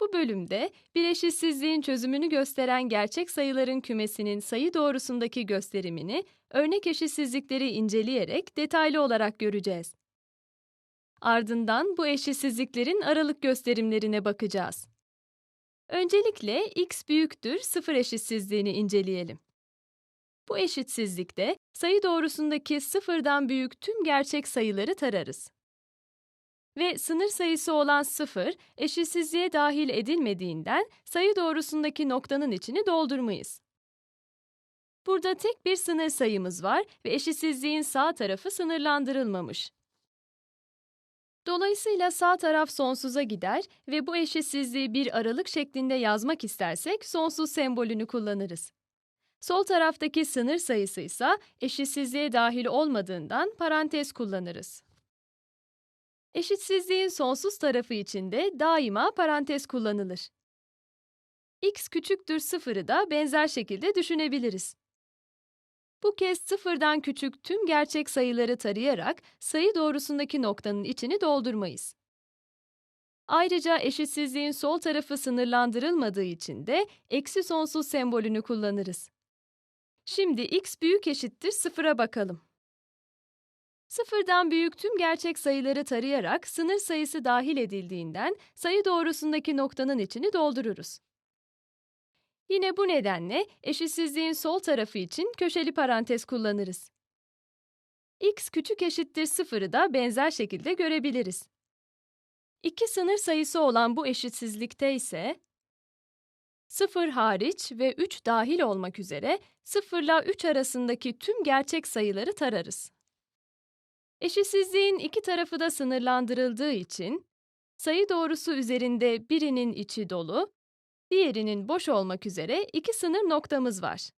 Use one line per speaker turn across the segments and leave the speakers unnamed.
Bu bölümde bir eşitsizliğin çözümünü gösteren gerçek sayıların kümesinin sayı doğrusundaki gösterimini örnek eşitsizlikleri inceleyerek detaylı olarak göreceğiz. Ardından bu eşitsizliklerin aralık gösterimlerine bakacağız. Öncelikle x büyüktür 0 eşitsizliğini inceleyelim. Bu eşitsizlikte sayı doğrusundaki sıfırdan büyük tüm gerçek sayıları tararız. Ve sınır sayısı olan 0 eşitsizliğe dahil edilmediğinden sayı doğrusundaki noktanın içini doldurmayız. Burada tek bir sınır sayımız var ve eşitsizliğin sağ tarafı sınırlandırılmamış. Dolayısıyla sağ taraf sonsuza gider ve bu eşitsizliği bir aralık şeklinde yazmak istersek sonsuz sembolünü kullanırız. Sol taraftaki sınır sayısı ise eşitsizliğe dahil olmadığından parantez kullanırız. Eşitsizliğin sonsuz tarafı için de daima parantez kullanılır. x küçüktür sıfırı da benzer şekilde düşünebiliriz. Bu kez sıfırdan küçük tüm gerçek sayıları tarayarak sayı doğrusundaki noktanın içini doldurmayız. Ayrıca eşitsizliğin sol tarafı sınırlandırılmadığı için de eksi sonsuz sembolünü kullanırız. Şimdi x büyük eşittir sıfıra bakalım. Sıfırdan büyük tüm gerçek sayıları tarayarak sınır sayısı dahil edildiğinden sayı doğrusundaki noktanın içini doldururuz. Yine bu nedenle eşitsizliğin sol tarafı için köşeli parantez kullanırız. x küçük eşittir sıfırı da benzer şekilde görebiliriz. İki sınır sayısı olan bu eşitsizlikte ise 0 hariç ve 3 dahil olmak üzere 0 ile 3 arasındaki tüm gerçek sayıları tararız. Eşitsizliğin iki tarafı da sınırlandırıldığı için sayı doğrusu üzerinde birinin içi dolu, diğerinin boş olmak üzere iki sınır noktamız var.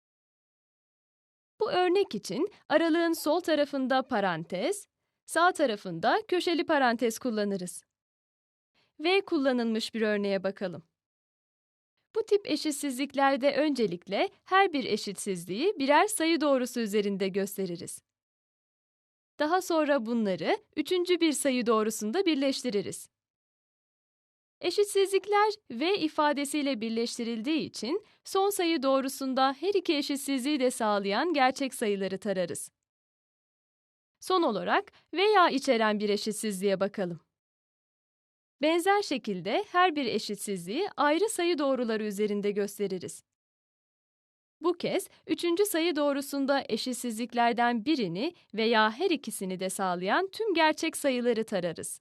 Bu örnek için aralığın sol tarafında parantez, sağ tarafında köşeli parantez kullanırız. V kullanılmış bir örneğe bakalım. Bu tip eşitsizliklerde öncelikle her bir eşitsizliği birer sayı doğrusu üzerinde gösteririz. Daha sonra bunları üçüncü bir sayı doğrusunda birleştiririz. Eşitsizlikler v ifadesiyle birleştirildiği için son sayı doğrusunda her iki eşitsizliği de sağlayan gerçek sayıları tararız. Son olarak veya içeren bir eşitsizliğe bakalım. Benzer şekilde her bir eşitsizliği ayrı sayı doğruları üzerinde gösteririz. Bu kez üçüncü sayı doğrusunda eşitsizliklerden birini veya her ikisini de sağlayan tüm gerçek sayıları tararız.